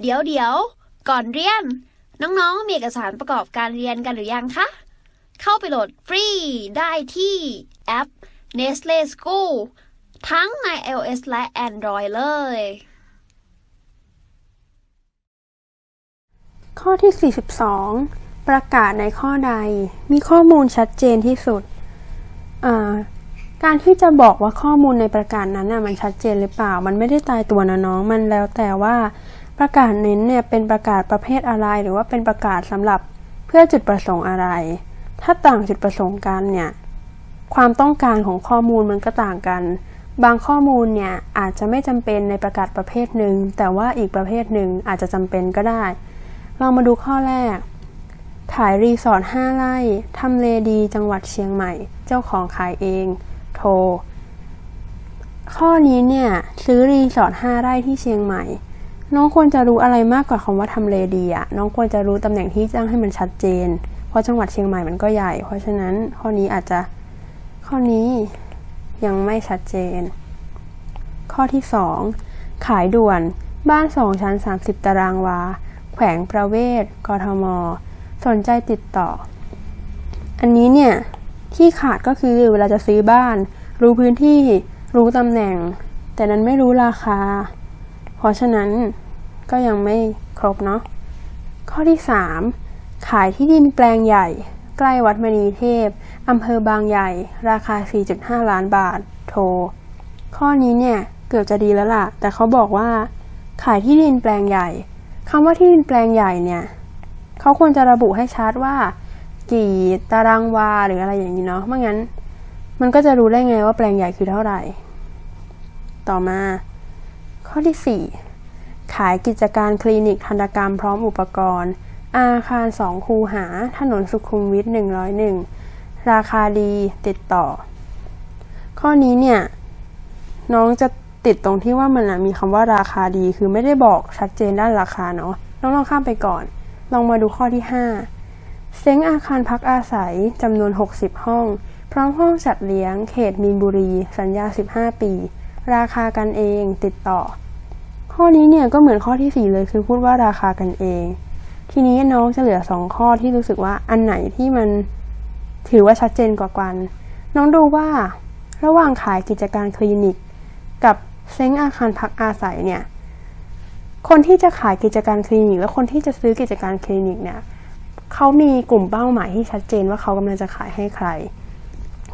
เดี๋ยวเดี๋ยวก่อนเรียน น้องๆ มีเอกสารประกอบการเรียนกันหรือยังคะ เข้าไปโหลดฟรีได้ที่แอป Nestle School ทั้งใน iOS และ Android เลย ข้อที่ 42 ประกาศในข้อใด มีข้อมูลชัดเจนที่สุด การที่จะบอกว่าข้อมูลในประกาศนั้นน่ะมันชัดเจนหรือเปล่า มันไม่ได้ตายตัวนะน้อง มันแล้วแต่ว่า ประกาศเน้นเนี่ยเป็นประกาศประเภทอะไร หรือว่าเป็นประกาศสำหรับเพื่อจุดประสงค์อะไร ถ้าต่างจุดประสงค์กันเนี่ยความต้องการของข้อมูลมันก็ต่างกัน บางข้อมูลเนี่ยอาจจะไม่จำเป็นในประกาศประเภทหนึ่ง แต่ว่าอีกประเภทหนึ่งอาจจะจำเป็นก็ได้ เรามาดูข้อแรก ขายรีสอร์ท5ไร่ทำเลดีจังหวัดเชียงใหม่ เจ้าของขายเอง โทร ข้อนี้เนี่ยซื้อรีสอร์ท5ไร่ที่เชียงใหม่ น้องควรจะรู้อะไรมากกว่าคำว่าทำเลดีอะน้องควรจะรู้ตำแหน่งที่จ้างให้มันชัดเจน เพราะจังหวัดเชียงใหม่มันก็ใหญ่ เพราะฉะนั้นข้อนี้อาจจะข้อนี้ยังไม่ชัดเจน ข้อที่ 2 ขายด่วนบ้าน2ชั้น 30 ตารางวา แขวงประเวศ กทม สนใจติดต่อ อันนี้เนี่ย ที่ขาดก็คือเวลาจะซื้อบ้าน รู้พื้นที่รู้ตำแหน่ง แต่นั้นไม่รู้ราคา เพราะฉะนั้น ก็ยังไม่ครบเนาะข้อที่ 3 ขายที่ดินแปลงใหญ่ ใกล้วัดมณีเทพอำเภอบางใหญ่ ราคา 4.5 ล้านบาท โทร ข้อนี้เนี่ยเกือบจะดีแล้วล่ะ แต่เขาบอกว่า ขายที่ดินแปลงใหญ่คำว่าที่ดินแปลงใหญ่เนี่ยเขาควรจะระบุให้ชัดว่า กี่ตารางวาหรืออะไรอย่างนี้เนาะไม่งั้น มันก็จะรู้ได้ไงว่าแปลงใหญ่คือเท่าไหร่ ต่อมา ข้อที่ 4 ขายกิจการคลินิกทันตกรรมพร้อมอุปกรณ์ อาคารสองคูหา ถนนสุขุมวิท 101 ราคาดีติดต่อ ข้อนี้เนี่ย น้องจะติดตรงที่ว่ามันมีคำว่าราคาดีคือไม่ได้บอกชัดเจนด้านราคาเนาะน้องลองข้ามไปก่อน ลองมาดูข้อที่ 5 เซ้งอาคารพักอาศัยจำนวน 60 ห้อง พร้อมห้องจัดเลี้ยง เขตมีนบุรี สัญญา 15 ปี ราคากันเองติดต่อ ข้อนี้เนี่ยก็เหมือนข้อที่ 4 เลยคือพูดว่าราคากันเอง ทีนี้น้องจะเหลือ 2 ข้อที่รู้สึกว่าอันไหนที่มันถือว่าชัดเจนกว่ากัน น้องดูว่าระหว่างขายกิจการคลินิก กับเซ้งอาคารพักอาศัยเนี่ยคนที่จะขายกิจการคลินิก และคนที่จะซื้อกิจการคลินิกเนี่ยเขามีกลุ่มเป้าหมายที่ชัดเจนว่าเขากำลังจะขายให้ใคร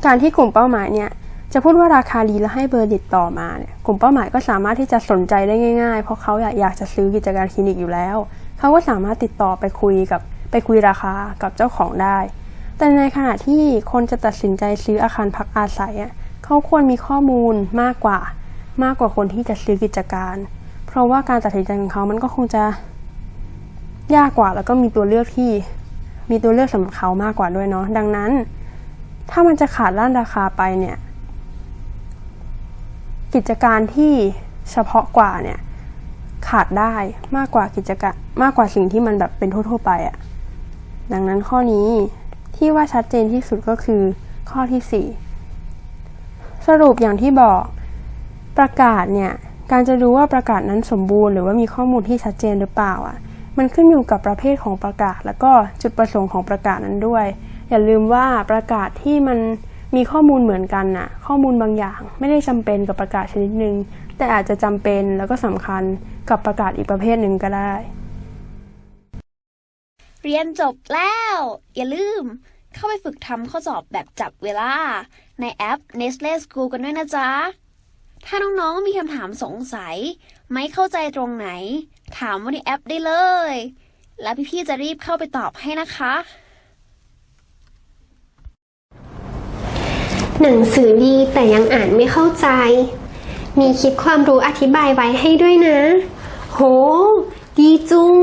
การที่กลุ่มเป้าหมายเนี่ย จะพูดว่าราคาดีแล้วให้เบอร์ติดต่อมาเนี่ยกลุ่มเป้าหมายก็สามารถที่จะสนใจได้ง่ายๆ เพราะเขาอยากอยากจะซื้อกิจการคลินิกอยู่แล้ว เขาก็สามารถติดต่อไปคุยกับไปคุยราคากับเจ้าของได้ แต่ในขณะที่คนจะตัดสินใจซื้ออาคารพักอาศัยอะเขาควรมีข้อมูลมากกว่า มากกว่าคนที่จะซื้อกิจการ เพราะว่าการตัดสินใจของเขามันก็คงจะยากกว่าแล้วก็มีตัวเลือกที่มีตัวเลือกสำหรับเขามากกว่าด้วยเนาะดังนั้น ถ้ามันจะขาดด้านราคาไปเนี่ย กิจการที่เฉพาะกว่าเนี่ยขาดได้มากกว่ากิจการมากกว่าสิ่งที่มันแบบเป็นทั่วๆไปอะ่ะดังนั้นข้อนี้ที่ว่าชัดเจนที่สุดก็คือข้อที่สี่สรุปอย่างที่บอกประกาศเนี่ยการจะรู้ว่าประกาศนั้นสมบูรณ์หรือว่ามีข้อมูลที่ชัดเจนหรือเปล่าอะ มันขึ้นอยู่กับประเภทของประกาศ แล้วก็จุดประสงค์ของประกาศนั้นด้วย อย่าลืมว่าประกาศที่มัน มีข้อมูลเหมือนกันน่ะ ข้อมูลบางอย่างไม่ได้จำเป็นกับประกาศชนิดหนึ่ง แต่อาจจะจำเป็นแล้วก็สำคัญกับประกาศอีกประเภทหนึ่งก็ได้ เรียนจบแล้ว อย่าลืม เข้าไปฝึกทำข้อสอบแบบจับเวลา ในแอป Nestle School กันด้วยนะจ๊ะ ถ้าน้องๆมีคำถามสงสัย ไม่เข้าใจตรงไหน ถามว่าในแอปได้เลย แล้วพี่ๆจะรีบเข้าไปตอบให้นะคะ หนังสือดีแต่ยังอ่านไม่เข้าใจ มีคลิปความรู้อธิบายไว้ให้ด้วยนะ โห ดีจุง